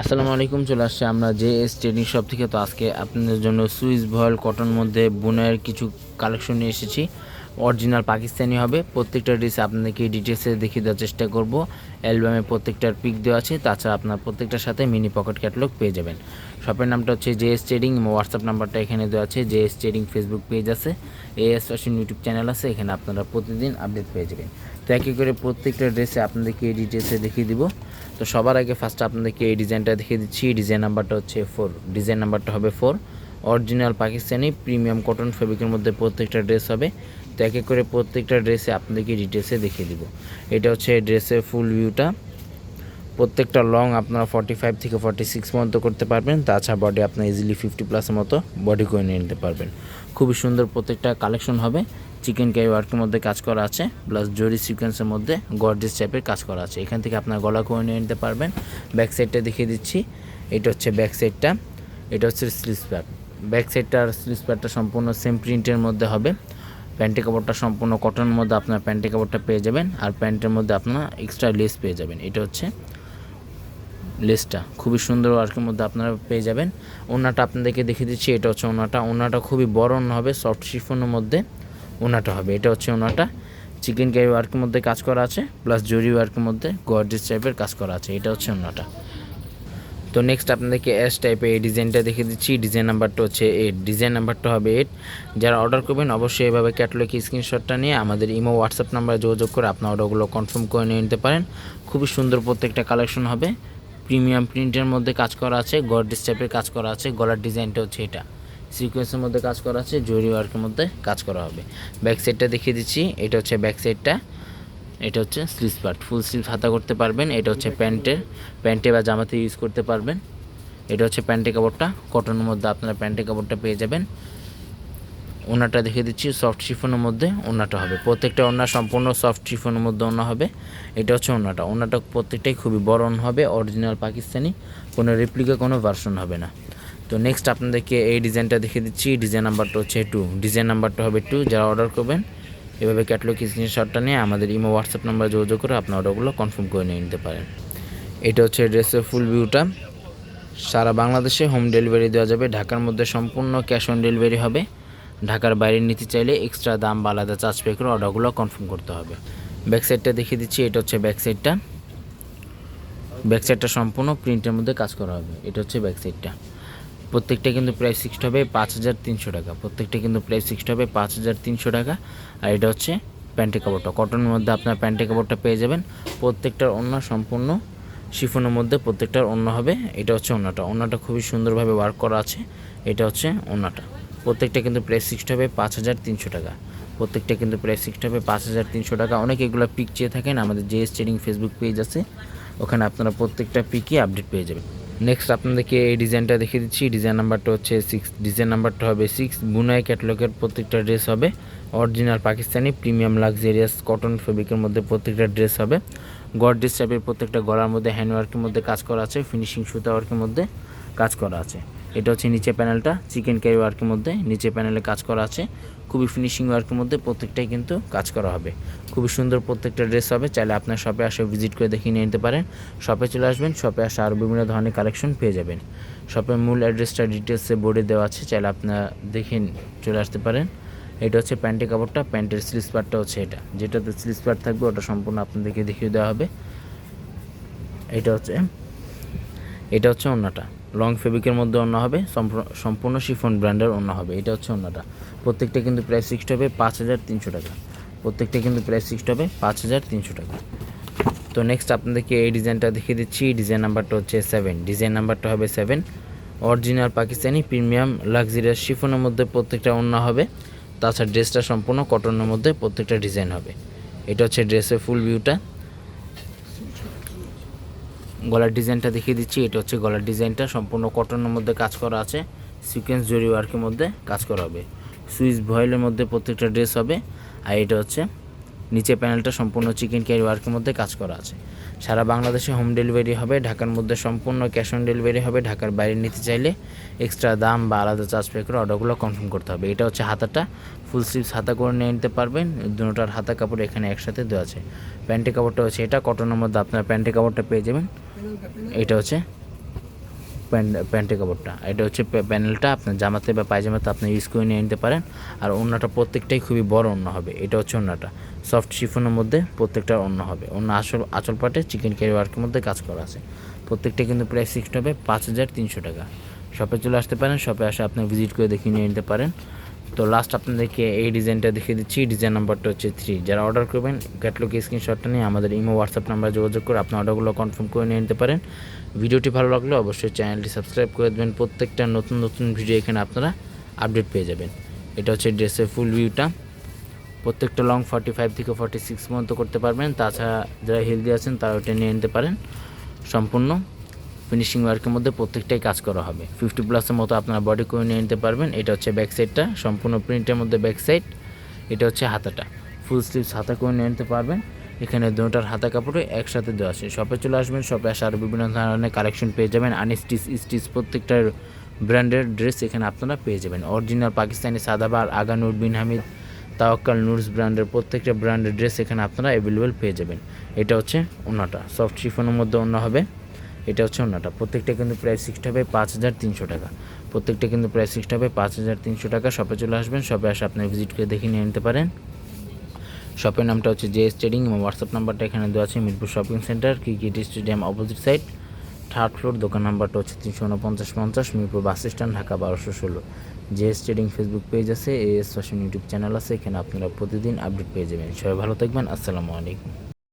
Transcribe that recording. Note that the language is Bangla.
আসসালামু আলাইকুম, চলে আসছে আমরা জে এস ট্রেডিং শপ থেকে। তো আজকে আপনাদের জন্য সুইস ভয়েল কটন মধ্যে বুনের কিছু কালেকশন নিয়ে এসেছি। অরিজিনাল পাকিস্তানি হবে। প্রত্যেকটা ড্রেস আপনাদেরকে ডিটেলসে দেখিয়ে দেওয়ার চেষ্টা করব। অ্যালবামে প্রত্যেকটার পিক দেওয়া আছে। তাছাড়া আপনার প্রত্যেকটার সাথে মিনি পকেট ক্যাটালগ পেয়ে যাবেন। শপের নামটা হচ্ছে জে এস ট্রেডিং হোয়াটসঅ্যাপ নাম্বারটা এখানে দেওয়া আছে। J S trading Facebook page আছে। A S fashion YouTube channel আছে। এখানে আপনারা প্রতিদিন আপডেট পেয়ে যাবেন। তো একই করে প্রত্যেকটা ড্রেসে আপনাদেরকে ডিটেলসে দেখিয়ে দিব। তো সবার আগে ফার্স্ট আপনাদেরকে এই ডিজাইনটা দেখিয়ে দিচ্ছি। ডিজাইন নাম্বারটা হচ্ছে ফোর ডিজাইন নাম্বারটা হবে four original Pakistani premium cotton ফেব্রিকের মধ্যে প্রত্যেকটা ড্রেস হবে। তো এক এক করে প্রত্যেকটা ড্রেসে আপনাদেরকে ডিটেলসে দেখিয়ে দিব। এটা হচ্ছে ড্রেসের ফুল ভিউটা প্রত্যেকটা লং আপনারা ফর্টি ফাইভ থেকে ফর্টি সিক্স পর্যন্ত করতে পারবেন। তাছাড়া বডি আপনার ইজিলি ফিফটি প্লাসের মতো বডি করে নিয়ে নিতে পারবেন। খুবই সুন্দর প্রত্যেকটা কালেকশন হবে। চিকেন ক্যারি ওয়ার্কের মধ্যে কাজ করা আছে প্লাস জরি সিকোয়েন্সের মধ্যে গর্জেস টাইপের কাজ করা আছে। এখান থেকে আপনার গলা করে নিয়ে নিতে পারবেন। ব্যাক সাইডটা দেখিয়ে দিচ্ছি। এটা হচ্ছে ব্যাক সাইডটা এটা হচ্ছে স্লিভস প্যাড ব্যাক সাইডটা আর স্লিভস প্যাডটা সম্পূর্ণ সেম প্রিন্টের মধ্যে হবে। প্যান্টের কাপড়টা সম্পূর্ণ কটনের মধ্যে আপনার প্যান্টের কাপড়টা পেয়ে যাবেন। আর প্যান্টের মধ্যে আপনার এক্সট্রা লেস পেয়ে যাবেন। এটা হচ্ছে লেসটা খুবই সুন্দর ওয়ার্কের মধ্যে আপনারা পেয়ে যাবেন। ওনাটা আপনাদেরকে দেখিয়ে দিচ্ছি। এটা হচ্ছে ওনাটা ওনাটা খুবই বড় হবে সফট শিফনের মধ্যে। ওনাটা হবে। এটা হচ্ছে ওনাটা। চিকেন কারি ওয়ার্কের মধ্যে কাজ করা আছে প্লাস জরি ওয়ার্কের মধ্যে গর্জিস টাইপের কাজ করা আছে। এটা হচ্ছে ওনাটা। তো নেক্সট আপনাদেরকে এস টাইপের এই ডিজাইনটা দেখে দিচ্ছি। ডিজাইন নাম্বারটা হচ্ছে এইট ডিজাইন নাম্বারটা হবে এইট যারা অর্ডার করবেন, অবশ্যই এভাবে ক্যাটালগ স্ক্রিনশটটা নিয়ে আমাদের ইমো হোয়াটসঅ্যাপ নাম্বারে যোগাযোগ করে আপনার অর্ডারগুলো কনফার্ম করে নিয়ে নিতে পারেন। খুবই সুন্দর প্রত্যেকটা কালেকশন হবে। প্রিমিয়াম প্রিন্টের মধ্যে কাজ করা আছে গর্ডিস টাইপের কাজ করা আছে। গলার ডিজাইনটা হচ্ছে এটা। সিকোয়েন্সের মধ্যে কাজ করা আছে জরি ওয়ার্কের মধ্যে কাজ করা হবে। ব্যাক সাইডটা দেখিয়ে দিচ্ছি এটা হচ্ছে ব্যাক সাইডটা এটা হচ্ছে স্লিভ পার্ট ফুল স্লিভ হাতা করতে পারবেন এটা হচ্ছে প্যান্টের প্যান্টে বা জামাতে ইউজ করতে পারবেন। এটা হচ্ছে প্যান্টের কাপড়টা কটনের মধ্যে আপনারা প্যান্টের কাপড়টা পেয়ে যাবেন। ওনাটা দেখে দিচ্ছি সফট শিফনের মধ্যে ওনাটা হবে। প্রত্যেকটা ওনা সম্পূর্ণ সফট শিফনের মধ্যে ওনা হবে। এটা হচ্ছে ওনাটা। ওনাটা প্রত্যেকটাই খুবই বড় হবে অরিজিনাল পাকিস্তানি কোনো রেপ্লিকা কোনো ভার্সন হবে না। তো নেক্সট আপনাদেরকে এই ডিজাইনটা দেখে দিচ্ছি। ডিজাইন নাম্বারটা হচ্ছে টু ডিজাইন নাম্বারটা হবে টু যারা অর্ডার করবেন, এভাবে ক্যাটলগ স্ক্রিনশটটা নিয়ে আমাদের ইমো হোয়াটসঅ্যাপ নাম্বারে যোগাযোগ করে আপনার অর্ডারগুলো কনফার্ম করে নিয়ে নিতে পারেন। এটা হচ্ছে ড্রেসের ফুল ভিউটা সারা বাংলাদেশে হোম ডেলিভারি দেওয়া যাবে। ঢাকার মধ্যে সম্পূর্ণ ক্যাশ অন ডেলিভারি হবে। ঢাকার বাইরে নিতে চাইলে এক্সট্রা দাম বা আলাদা চার্জ পে করে অর্ডারগুলো কনফার্ম করতে হবে। ব্যাক সাইডটা দেখিয়ে দিচ্ছি। এটা হচ্ছে ব্যাক সাইডটা ব্যাক সাইডটা সম্পূর্ণ প্রিন্টের মধ্যে কাজ করা হবে। এটা হচ্ছে ব্যাক সাইডটা প্রত্যেকটা কিন্তু প্রাইস ফিক্সড হবে পাঁচ হাজার তিনশো টাকা। প্রত্যেকটা কিন্তু প্রাইস ফিক্সড হবে পাঁচ হাজার তিনশো টাকা। আর এটা হচ্ছে প্যান্টের কাপড়টা। কটনের মধ্যে আপনার প্যান্টের কাপড়টা পেয়ে যাবেন। প্রত্যেকটার অন্য সম্পূর্ণ শিফনের মধ্যে প্রত্যেকটার অন্য হবে। এটা হচ্ছে ওনাটা অন্যটা খুবই সুন্দরভাবে ওয়ার্ক করা আছে। এটা হচ্ছে ওনাটা প্রত্যেকটা কিন্তু প্রাইস ফিক্সড হবে পাঁচ হাজার তিনশো টাকা। প্রত্যেকটা কিন্তু প্রাইস ফিক্সড হবে পাঁচ হাজার তিনশো টাকা। অনেক এগুলো পিক চেয়ে থাকেন। আমাদের যে ট্রেডিং ফেসবুক পেজ আছে। ওখানে আপনারা প্রত্যেকটা পিকই আপডেট পেয়ে যাবেন। নেক্সট আপনাদেরকে এই ডিজাইনটা দেখিয়ে দিচ্ছি। ডিজাইন নাম্বারটা হচ্ছে সিক্স ডিজাইন নাম্বারটা হবে সিক্স বুনাই ক্যাটালগের প্রত্যেকটা ড্রেস হবে। Original Pakistani premium luxurious cotton ফেব্রিকের মধ্যে প্রত্যেকটা ড্রেস হবে। গডরেজ টাইপের প্রত্যেকটা গলার মধ্যে হ্যান্ডওয়ার্কের মধ্যে কাজ করা আছে। ফিনিশিং সুতা ওয়ার্কের মধ্যে কাজ করা আছে। এটা হচ্ছে নিচে প্যানেলটা চিকেন ক্যারি ওয়ার্কের মধ্যে নিচে প্যানেলে কাজ করা আছে। খুবই ফিনিশিং ওয়ার্কের মধ্যে প্রত্যেকটাই কিন্তু কাজ করা হবে। খুবই সুন্দর প্রত্যেকটা ড্রেস হবে, চাইলে আপনার শপে আসে ভিজিট করে দেখিয়ে নিয়ে নিতে পারেন। শপে চলে আসবেন শপে আসে আরও বিভিন্ন ধরনের কালেকশন পেয়ে যাবেন। শপের মূল অ্যাড্রেসটা ডিটেলসে বোর্ডে দেওয়া আছে, চাইলে আপনার দেখে চলে আসতে পারেন। এটা হচ্ছে প্যান্টের কাপড়টা, প্যান্টের স্লিভ পার্টটা হচ্ছে এটা। যেটাতে স্লিভ পার্ট থাকবে, ওটা সম্পূর্ণ আপনাদেরকে দেখিয়ে দেওয়া হবে। এটা হচ্ছে এটা হচ্ছে অন্যটা লং ফেব্রিকের মধ্যে অন্য হবে, সম্পূর্ণ- শিফন ব্র্যান্ডের অন্য হবে, এটা হচ্ছে অন্যটা। প্রত্যেকটা কিন্তু প্রাইস ফিক্সড হবে পাঁচ হাজার তিনশো টাকা। প্রত্যেকটা কিন্তু প্রাইস ফিক্সড হবে পাঁচ হাজার তিনশো টাকা। তো নেক্সট আপনাদেরকে এই ডিজাইনটা দেখিয়ে দিচ্ছি ডিজাইন নাম্বারটা হচ্ছে সেভেন ডিজাইন নাম্বারটা হবে seven original Pakistani premium luxurious শিফনের মধ্যে প্রত্যেকটা অন্য হবে। তাছাড়া ড্রেসটা সম্পূর্ণ কটনের মধ্যে প্রত্যেকটা ডিজাইন হবে। এটা হচ্ছে ড্রেসের ফুল ভিউটা গলার ডিজাইনটা দেখিয়ে দিচ্ছি। এটা হচ্ছে গলার ডিজাইনটা। সম্পূর্ণ কটনের মধ্যে কাজ করা আছে। সিকোয়েন্স জরি ওয়ার্কের মধ্যে কাজ করা হবে। সুইচ ভয়েলের মধ্যে প্রত্যেকটা ড্রেস হবে। আর এটা হচ্ছে নিচে প্যানেলটা সম্পূর্ণ চিকেন ক্যারি ওয়ার্কের মধ্যে কাজ করা আছে। সারা বাংলাদেশে হোম ডেলিভারি হবে। ঢাকার মধ্যে সম্পূর্ণ ক্যাশ অন ডেলিভারি হবে। ঢাকার বাইরে নিতে চাইলে এক্সট্রা দাম বা আলাদা চার্জ পে করে অর্ডারগুলো কনফার্ম করতে হবে। এটা হচ্ছে হাতাটা। ফুল স্লিভস হাতা করে নিয়ে নিতে পারবেন। দুটোটার হাতা কাপড় এখানে একসাথে দেওয়া আছে। প্যান্টের কাপড়টা হচ্ছে এটা। কটনের মধ্যে আপনার প্যান্টের কাপড়টা পেয়ে যাবেন। এটা হচ্ছে প্যান্ট প্যান্টের কাপড়টা। এটা হচ্ছে প্যানেলটা আপনার জামাতে বা পায়জামাতে আপনি ইউজ করে নিয়ে নিতে পারেন। আর অন্যটা প্রত্যেকটাই খুবই বড় অন্য হবে। এটা হচ্ছে অন্যটা সফট শিফনের মধ্যে প্রত্যেকটা অন্য হবে। অন্য আসল আঁচল পাটে চিকেন কারি ওয়ার্কের মধ্যে কাজ করা আছে। প্রত্যেকটা কিন্তু প্রাইস ফিক্সড হবে পাঁচ হাজার তিনশো টাকা। শপে চলে আসতে পারেন। শপে আসে আপনি ভিজিট করে দেখে নিয়ে নিতে পারেন। তো লাস্ট আপনাদেরকে এই ডিজাইনটা দেখিয়ে দিচ্ছি। ডিজাইন নাম্বারটা হচ্ছে থ্রি যারা অর্ডার করবেন ক্যাটলগ স্ক্রিনশটটা নিয়ে আমাদের ইমো হোয়াটসঅ্যাপ নাম্বার যোগাযোগ করে আপনার অর্ডারগুলো কনফার্ম করে নিয়ে নিতে পারেন। ভিডিওটি ভালো লাগলে অবশ্যই চ্যানেলটি সাবস্ক্রাইব করে দেবেন। প্রত্যেকটা নতুন নতুন ভিডিও এখানে আপনারা আপডেট পেয়ে যাবেন। এটা হচ্ছে ড্রেসের ফুল ভিউটা প্রত্যেকটা লং ফর্টি ফাইভ থেকে ফর্টি সিক্স পর্যন্ত করতে পারবেন। তাছাড়া যারা হেলদি আছেন তারা ওটা নিয়ে নিতে পারেন। সম্পূর্ণ। ফিনিশিং ওয়ার্কের মধ্যে প্রত্যেকটাই কাজ করা হবে। ফিফটি প্লাসের মতো আপনারা বডি করে নিয়ে নিতে পারবেন। এটা হচ্ছে ব্যাক সাইডটা সম্পূর্ণ প্রিন্টের মধ্যে ব্যাক সাইড এটা হচ্ছে হাতাটা। ফুল স্লিভস হাতা করে নিয়ে নিতে পারবেন। এখানে দুটার হাতা কাপড়ে একসাথে দেওয়া আছে। শপে চলে আসবেন। শপে আসে বিভিন্ন ধরনের কালেকশন পেয়ে যাবেন। আনস্টিচ স্টিচ প্রত্যেকটার ব্র্যান্ডের ড্রেস এখানে আপনারা পেয়ে যাবেন। অরিজিনাল পাকিস্তানি সাদাবার, আগানুর বিন হামিদ তাওয়াক্কাল, নুরস ব্র্যান্ডের প্রত্যেকটা ব্র্যান্ডের ড্রেস এখানে আপনারা অ্যাভেলেবেল পেয়ে যাবেন। এটা হচ্ছে অন্যটা সফট শিফনের মধ্যে অন্য হবে। এটা হচ্ছে অন্যটা। প্রত্যেকটা কিন্তু প্রাইস ফিক্সড হবে, পাঁচ হাজার তিনশো টাকা। প্রত্যেকটা কিন্তু প্রাইস ফিক্সড হবে, পাঁচ হাজার তিনশো টাকা। শপে চলে আসবেন শপে আসে আপনি ভিজিট করে দেখে নিয়ে নিতে পারেন। শপের নামটা হচ্ছে জে এস ট্রেডিং এবং হোয়াটসঅ্যাপ নাম্বারটা এখানে দেওয়া আছে, Mirpur shopping centre cricket stadium opposite side third floor দোকান নাম্বারটা হচ্ছে তিনশো উনপঞ্চাশ পঞ্চাশ, মিরপুর বাস স্ট্যান্ড ঢাকা বারোশো ষোলো। J S trading Facebook page আছে AS S fashion YouTube channel আছে, এখানে আপনারা প্রতিদিন আপডেট পেয়ে যাবেন। সবাই ভালো থাকবেন, আসসালামু আলাইকুম।